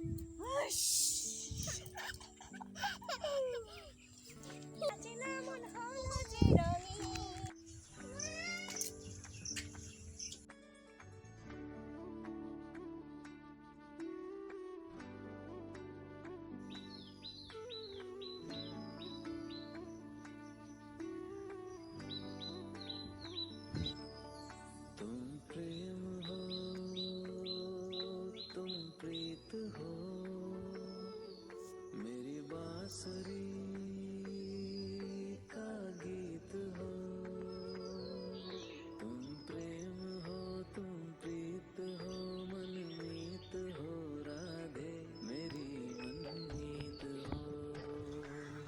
Hush!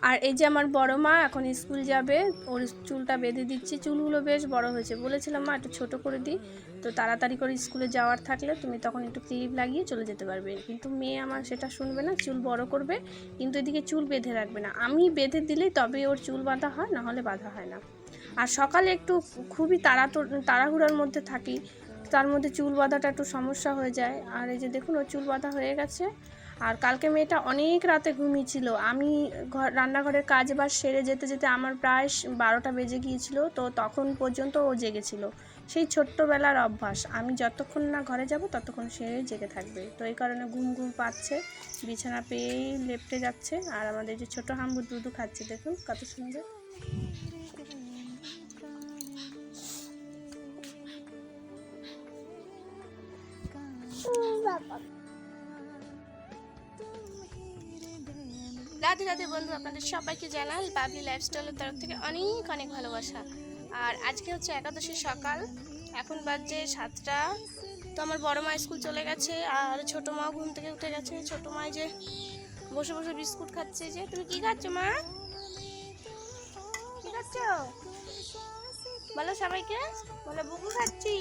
আর এই যে আমার বড় মা এখন স্কুল যাবে, ওর চুলটা বেঁধে দিচ্ছি। চুলগুলো বেশ বড় হয়েছে। বলেছিলাম, মা, একটু ছোট করে দিই। তো তাড়াতাড়ি করে স্কুলে যাওয়ার থাকলে তুমি তখন একটু ক্লিপ লাগিয়ে চলে যেতে পারবে। কিন্তু মেয়ে আমার সেটা শুনবে না, চুল বড় করবে। কিন্তু এদিকে চুল বেঁধে রাখবে না। আমি বেঁধে দিলেই তবে ওর চুল বাঁধা হয় না হলে বাঁধা হয় না। আর সকালে একটু খুবই তাড়া তাড়াহুড়োর মধ্যে থাকি। তার মধ্যে চুল বাঁধাটা একটু সমস্যা হয়ে যায়। আর এই যে দেখুন, ওর চুল বাঁধা হয়ে গেছে। আর কালকে মেয়েটা অনেক রাতে ঘুমিয়েছিল। আমি ঘর, রান্নাঘরের কাজ বাজ সেরে যেতে যেতে আমার প্রায় বারোটা বেজে গিয়েছিল, তো তখন পর্যন্ত ও জেগেছিল। সেই ছোট্টবেলার অভ্যাস। আমি যতক্ষণ না ঘরে যাব, ততক্ষণ সে জেগে থাকবে। তো এই কারণে ঘুম ঘুম পাচ্ছে, বিছানা পেয়েই লেপটে যাচ্ছে। আর আমাদের যে ছোট হাম্বু দুধু খাচ্ছে, দেখুন কত সুন্দর। রাধে রাধে বন্ধু, আপনাদের সবাইকে জানাল বাবলি লাইফস্টাইলের তরফ থেকে অনেক অনেক ভালোবাসা। আর আজকে হচ্ছে একাদশীর সকাল, এখন বাজছে সাতটা। তো আমার বড় মা স্কুল চলে গেছে, আর ছোট মা ঘুম থেকে উঠে গেছে। ছোট মা যে বসে বসে বিস্কুট খাচ্ছে, যে তুমি কি খাচ্ছ মা? কি খাচ্ছ? বলো সবাইকে, বলো বুকু খাচ্ছি।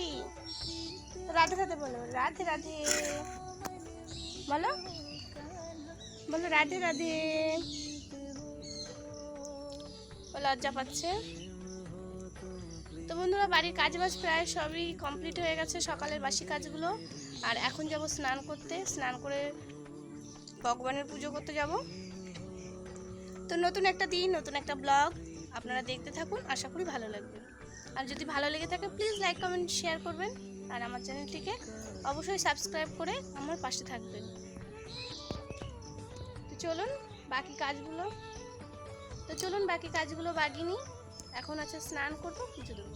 রাধে রাধে বলো, রাধে রাধে। বলো। বলো, রাধে রাধে। ও লজ্জা পাচ্ছে। তো বন্ধুরা, বাড়ির কাজ বাজ প্রায় সবই কমপ্লিট হয়ে গেছে, সকালের বাসি কাজগুলো। আর এখন যাব স্নান করতে। স্নান করে ভগবানের পুজো করতে যাব। তো নতুন একটা দিন, নতুন একটা ব্লগ আপনারা দেখতে থাকুন। আশা করি ভালো লাগবে। আর যদি ভালো লেগে থাকে প্লিজ লাইক কমেন্ট শেয়ার করবেন। আর আমার চ্যানেলটিকে অবশ্যই সাবস্ক্রাইব করে আমার পাশে থাকবেন। চলুন বাকি কাজগুলো। তো চলুন বাকি কাজগুলো বাগিয়ে নিই। এখন আছে স্নান করব পুজো দেবো।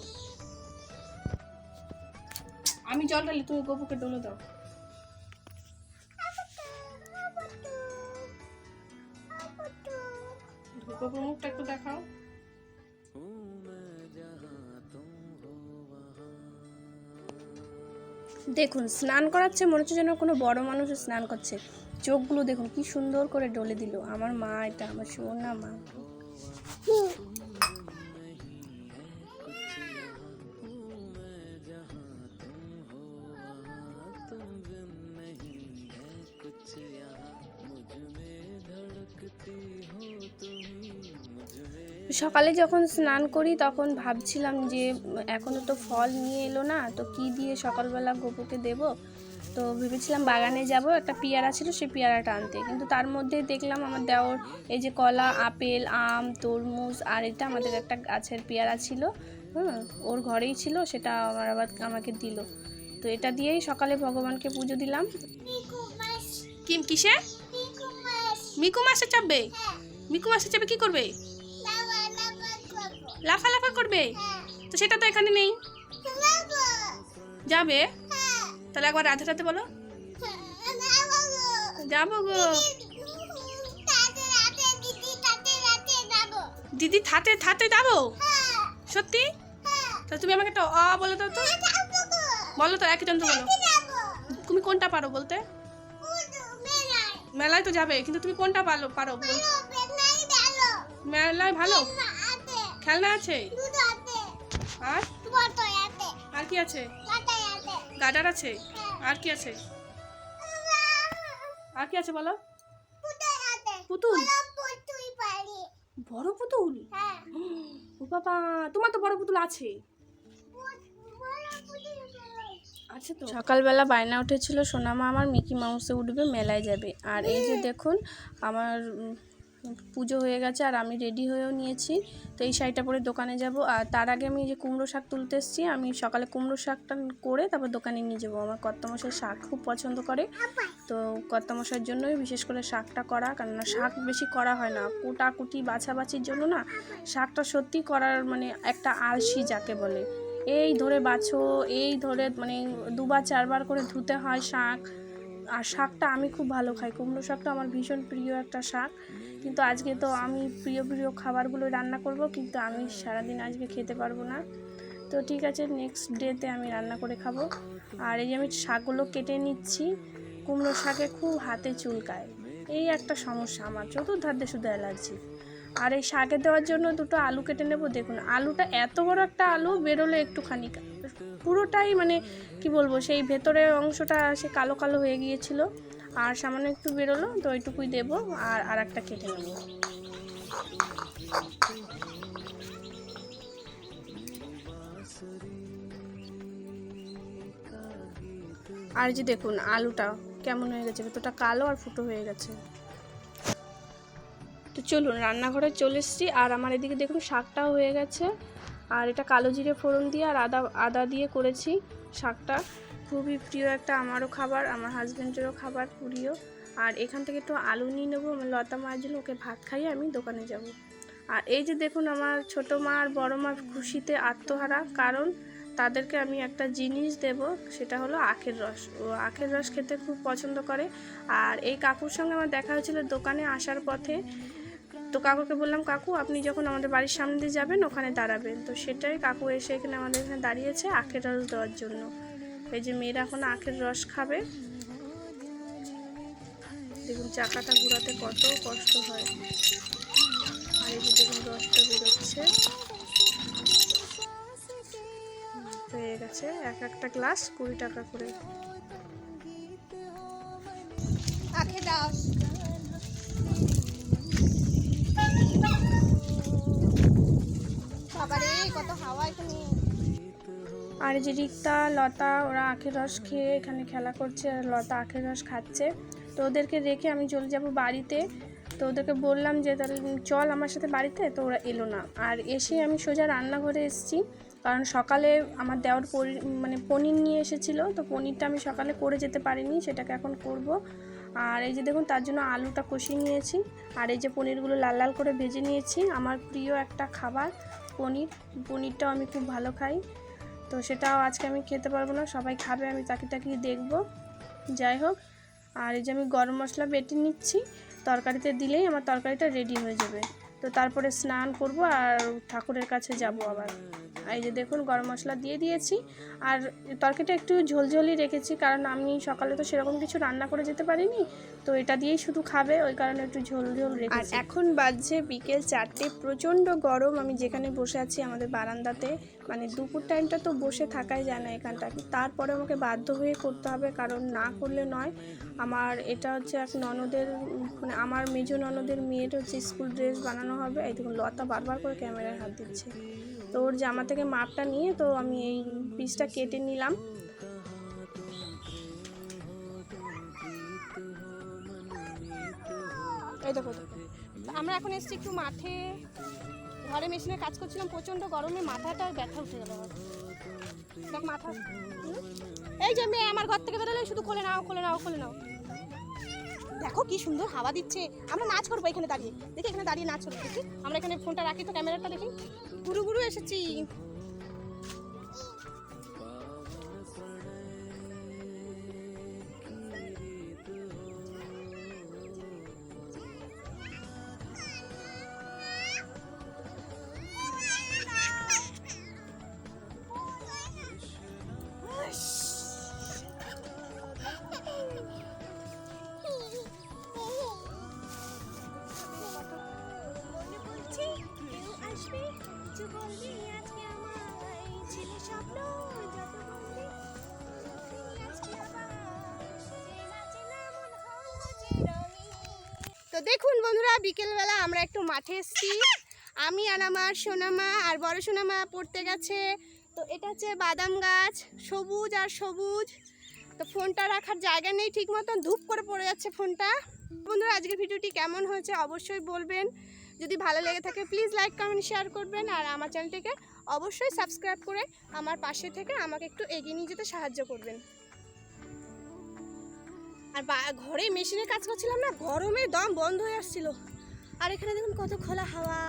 আমি জল ঢালি তুমি গোপুকে ডলে দাও। গোপুর মুখটা একটু দেখাও। দেখুন, স্নান করাচ্ছে, মনে হচ্ছে যেন কোনো বড় মানুষ স্নান করছে। চোখগুলো দেখুন, কি সুন্দর করে ডলে দিল। আমার মা এটা, আমার সোনা মা। সকালে যখন স্নান করি তখন ভাবছিলাম যে এখনও তো ফল নিয়ে এলো না তো কি দিয়ে সকালবেলা গোপুকে দেব? তো ভেবেছিলাম বাগানে যাব একটা পেয়ারা ছিল সেই পেয়ারাটা আনতে। কিন্তু তার মধ্যে দেখলাম আমার দেওর এই যে কলা আপেল আম তরমুজ আর এটা আমাদের একটা গাছের পেয়ারা ছিল হুম ওর ঘরেই ছিল সেটা আমার আবার আমাকে দিল। তো এটা দিয়েই সকালে ভগবানকে পুজো দিলাম। কিম কিসে? মিকু মাসে চাপবে? মিকু মাসে চাপে কি করবে? লাফালাফা করবে? তো সেটা তো এখানে নেই। যাবে? তাহলে একবার রাধে রাধে বলো। যাব গো। দিদি থাতে থাতে যাব? সত্যি? তাহলে তুমি আমাকে একটা অ বলে তো। বলো তো, একই যন্ত্র বলো। তুমি কোনটা পারো বলতে? মেলায় তো যাবে, কিন্তু তুমি কোনটা পারো পারো মেলায় ভালো? খেলনা আছে? আর? আর কি আছে? গাডার আছে। আর কি আছে? আর কি আছে বলো? পুতুল বড় পুতুল ও বাবা তোমার তো বড় পুতুল আছে। আছে। তো? সকালবেলা বায়না উঠেছিল সোনামা আমার মিকি মাউসে উঠবে মেলায় যাবে। আর এই যে দেখুন আমার পুজো হয়ে গেছে আর আমি রেডি হয়েও নিয়েছি। তো এই শাড়িটা পরে দোকানে যাব। আর তার আগে আমি যে কুমড়ো শাক তুলতে এসেছি, আমি সকালে কুমড়ো শাকটা করে তারপর দোকানে নিয়ে যাব। আমার কর্তামশাই শাক খুব পছন্দ করে। তো কর্তামশাইয়ের জন্যই বিশেষ করে শাকটা করা, কেননা শাক বেশি করা হয় না। কুটাকুটি, বাছাবাছির জন্য না, শাকটা সত্যি করার মানে একটা আলসি যাকে বলে। এই ধরে বাছো, এই ধরে মানে দুবার, চারবার করে ধুতে হয় শাক। আর শাকটা আমি খুব ভালো খাই। কুমড়ো শাকটা আমার ভীষণ প্রিয় একটা শাক। কিন্তু আজকে তো আমি প্রিয় প্রিয় খাবারগুলো রান্না করব, কিন্তু আমি সারাদিন আজকে খেতে পারব না। তো ঠিক আছে নেক্সট ডেতে আমি রান্না করে খাব। আর এই যে আমি শাকগুলো কেটে নিচ্ছি, কুমড়ো শাকে খুব হাতে চুলকায়। এই একটা সমস্যা আমার চতুর্ধার দিয়ে শুধু অ্যালার্জি। আর এই শাকে দেওয়ার জন্য দুটো আলু কেটে নেব, দেখুন, আলুটা এত বড় একটা আলু, বেরোলো একটুখানি পুরোটাই মানে কি বলব, সেই ভেতরের অংশটা সে কালো কালো হয়ে গিয়েছিল। আর সামান্য একটু বেরোলো, তো ওইটুকুই দেবো, আর আর একটা কেটে নেব। আর যে দেখুন, আলুটা কেমন হয়ে গেছে, ভেতরটা কালো আর ফুটো হয়ে গেছে। তো চলুন, রান্নাঘরে চলে এসেছি, আর আমার এদিকে দেখুন, শাকটাও হয়ে গেছে। আর এটা কালো জিরে ফোড়ন দিয়ে আর আদা আদা দিয়ে করেছি শাকটা। খুবই প্রিয় একটা আমারও খাবার, আমার হাজব্যান্ডেরও খাবার প্রিয় আর এখান থেকে একটু আলু নিয়ে নেব, আমার লতা মায়ের জন্য ওকে ভাত খাইয়ে আমি দোকানে যাব। আর এই যে দেখুন আমার ছোটো মা আর বড় মা খুশিতে আত্মহারা, কারণ তাদেরকে আমি একটা জিনিস দেব, সেটা হলো আখের রস। ও আখের রস খেতে খুব পছন্দ করে। আর এই কাকুর সঙ্গে আমার দেখা হয়েছিল দোকানে আসার পথে। তো কাকুকে বললাম, কাকু, আপনি যখন আমাদের বাড়ির সামনে দিয়ে যাবেন, ওখানে দাঁড়াবেন। তো সেটাই কাকু এসে এখানে আমাদের এখানে দাঁড়িয়েছে আখের রস দেওয়ার জন্য। এই যে মেয়েরা এখন আখের রস খাবে। দেখুন চাকাটা ঘোরাতে কত কষ্ট হয়। আর এই যে দেখুন রসটা বেরোচ্ছে। হয়ে গেছে এক একটা গ্লাস কুড়ি টাকা করে। কত হাওয়া এখানে আর যে রিক্তা, লতা, ওরা আখের রস খেয়ে এখানে খেলা করছে আর লতা আখের রস খাচ্ছে। তো ওদেরকে রেখে আমি চলে যাব বাড়িতে। তো ওদেরকে বললাম যে, তাহলে চল আমার সাথে বাড়িতে। তো ওরা এলো না। আর এসে আমি সোজা রান্নাঘরে এসেছি। কারণ সকালে আমার দেওয়ার মানে পনির নিয়ে এসেছিল। তো পনিরটা আমি সকালে করে যেতে পারিনি, সেটাকে এখন করব। আর এই যে দেখুন, তার জন্য আলুটা কষিয়ে নিয়েছি। আর এই যে পনিরগুলো লাল লাল করে ভেজে নিয়েছি। আমার প্রিয় একটা খাবার। পনির। পনিরটাও আমি খুব ভালো খাই। তো সেটাও আজকে আমি খেতে পারব না। সবাই খাবে, আমি তাকে তাকিয়ে দেখব। যাই হোক, আর এই যে আমি গরম মশলা বেটে নিচ্ছি, তরকারিতে দিলেই আমার তরকারিটা রেডি হয়ে যাবে। তো তারপরে স্নান করব আর ঠাকুরের কাছে যাব আবার। এই যে দেখুন গরম মশলা দিয়ে দিয়েছি। আর তরকারিটা একটু ঝোলঝোলই রেখেছি কারণ আমি সকালে তো সেরকম কিছু রান্না করে যেতে পারিনি। তো এটা দিয়েই শুধু খাবে ওই কারণে একটু ঝোল ঝোল রেখেছি। আর এখন বাজছে বিকেল চারটে প্রচণ্ড গরম। আমি যেখানে বসে আছি আমাদের বারান্দাতে মানে দুপুর টাইমটা তো বসে থাকাই যায় না এখানটা। তারপরে আমাকে বাধ্য হয়ে করতে হবে কারণ না করলে নয়। আমার এটা হচ্ছে এক ননদের মানে আমার মেজো ননদের মেয়ের হচ্ছে স্কুল ড্রেস বানানো হবে। এই দেখুন লতা বারবার করে ক্যামেরায় হাত দিচ্ছে। তো ওর জামা থেকে মাপটা নিয়ে তো আমি এই পিসটা কেটে নিলাম। এই দেখো। আমরা এখন এসেছি একটু মাঠে। ঘরে মেশিনে কাজ করছিলাম প্রচণ্ড গরমে মাথাটা ব্যথা উঠে গেল। দেখ মাথা। এই যে মেয়ে, আমার ঘর থেকে বেরোলে শুধু খোলে নাও খোলে নাও খোলে নাও। দেখো কি সুন্দর হাওয়া দিচ্ছে। আমরা নাচ করব এখানে দাঁড়িয়ে। দেখি এখানে দাঁড়িয়ে নাচ করব দেখি আমরা এখানে ফোনটা রাখি তো, ক্যামেরাটা দেখি। গুরু গুরু এসেছি। তো দেখুন বন্ধুরা, বিকেলবেলা আমরা একটু মাঠে এসেছি। আমি আর আমার সোনামা আর বড় সোনামা পড়তে গেছে। তো এটা হচ্ছে বাদাম গাছ, সবুজ আর সবুজ। তো ফোনটা রাখার জায়গা নেই, ঠিক মতন ধূপ করে পড়ে যাচ্ছে ফোনটা। বন্ধুরা, আজকের ভিডিওটি কেমন হয়েছে অবশ্যই বলবেন। যদি ভালো লেগে থাকে প্লিজ লাইক কমেন্ট শেয়ার করবেন। আর আমার চ্যানেলটিকে অবশ্যই সাবস্ক্রাইব করে আমার পাশে থেকে আমাকে একটু এগিয়ে নিয়ে যেতে সাহায্য করবেন। আর ঘরে মেশিনে কাজ করছিলাম না গরমে দম বন্ধ হয়ে আসছিল। আর এখানে দেখুন কত খোলা হাওয়া।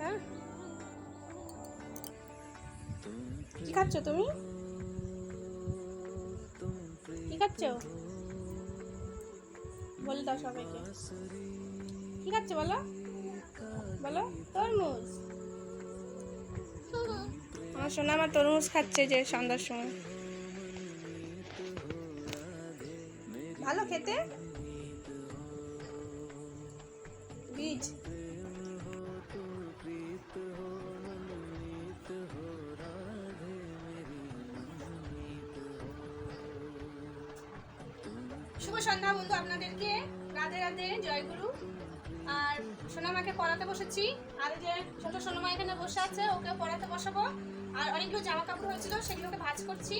হ্যাঁ? কি খাচ্ছ তুমি? কি খাচ্ছ? বলে দাও সবাইকে। কি খাচ্ছ বলো? বলো তরমুজ। আমার সোনা আমার তরমুজ খাচ্ছে যে সন্ধ্যার সময়। ভালো খেতে? বীজ। শুভ সন্ধ্যা বন্ধু আপনাদেরকে। রাধে রাধে জয়গুরু আর সোনামাকে পড়াতে বসেছি। আর যে ছোট সোনামা এখানে বসে আছে ওকে পড়াতে বসাবো। আর অনেকগুলো জামা কাপড় হয়েছিল, সেগুলোকে ভাজ করছি।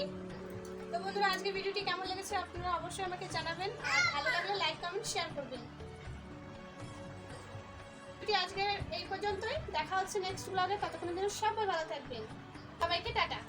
তো বন্ধুরা, আজকের ভিডিওটি কেমন লেগেছে আপনারা অবশ্যই আমাকে জানাবেন। আর ভালো লাগলে লাইক কমেন্ট শেয়ার করবেন। আজকে এই পর্যন্তই। দেখা হচ্ছে নেক্সট ব্লগে ততক্ষণের জন্য সবাই ভালো থাকবেন। সবাইকে টাটা।